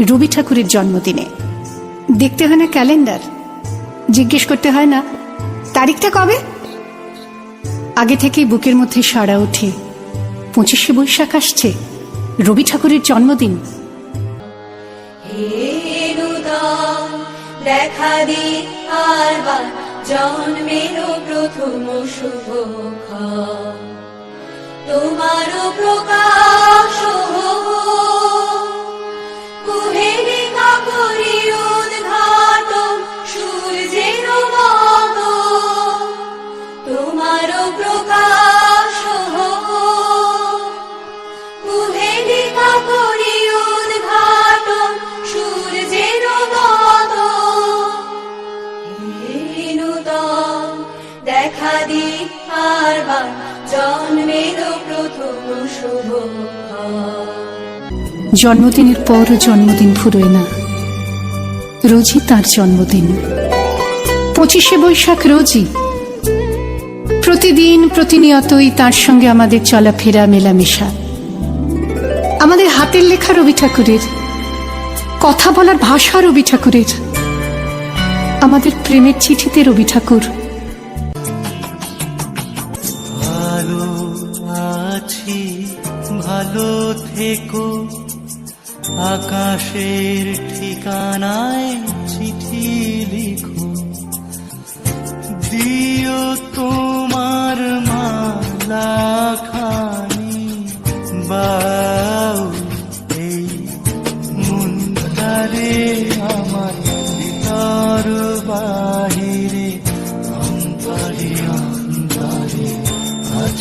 রবি ঠাকুরের জন্মদিনে। দেখতে হয় না ক্যালেন্ডার? জিজ্ঞেস করতে হয় না, তারিখটা কবে? আগে থেকেই বুকের মধ্যে সাড়া ওঠে। পঁচিশে বৈশাখ আসছে, রবি ঠাকুরের জন্মদিন। দেখা দি জন্মের প্রথম শুভ প্রকাশ জন্মদিনের পরও জন্মদিন ফুরোয় না। রোজই তার জন্মদিন। পঁচিশে বৈশাখ রোজই প্রতিদিন প্রতিনিয়তই তার সঙ্গে আমাদের চলাফেরা মেলামেশা। আমাদের হাতের লেখা রবি ঠাকুরের, কথা বলার ভাষা রবি ঠাকুরের, আমাদের প্রেমের চিঠিতে রবি ঠাকুর। ভালো আছি, ভালো থেকো। আকাশের ঠিকানায় চিঠি লিখো।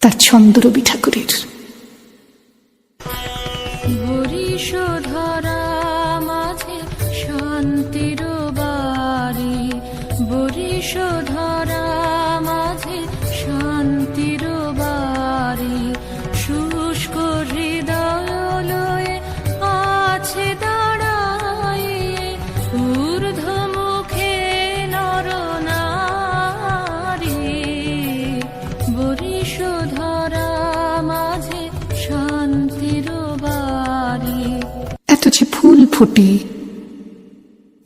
তার ছন্দ রবি ঠাকুরের। ফোটে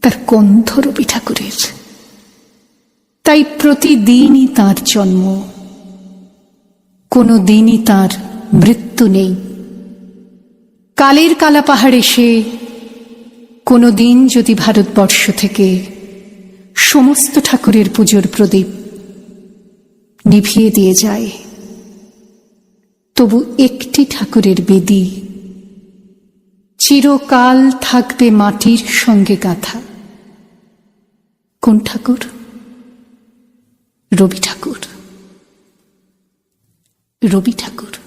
তার গন্ধ রবি ঠাকুরের। তাই প্রতিদিনই তার জন্ম। কোনো দিনই তার মৃত্যু নেই। কালের কালা পাহাড় এসে কোনো দিন যদি ভারতবর্ষ থেকে সমস্ত ঠাকুরের পুজোর প্রদীপ নিভিয়ে দিয়ে যায়, তবু একটি ঠাকুরের বেদী চিরকাল থাকবে মাটির সঙ্গে গাথা। কোন ঠাকুর? রবি ঠাকুর। রবি ঠাকুর।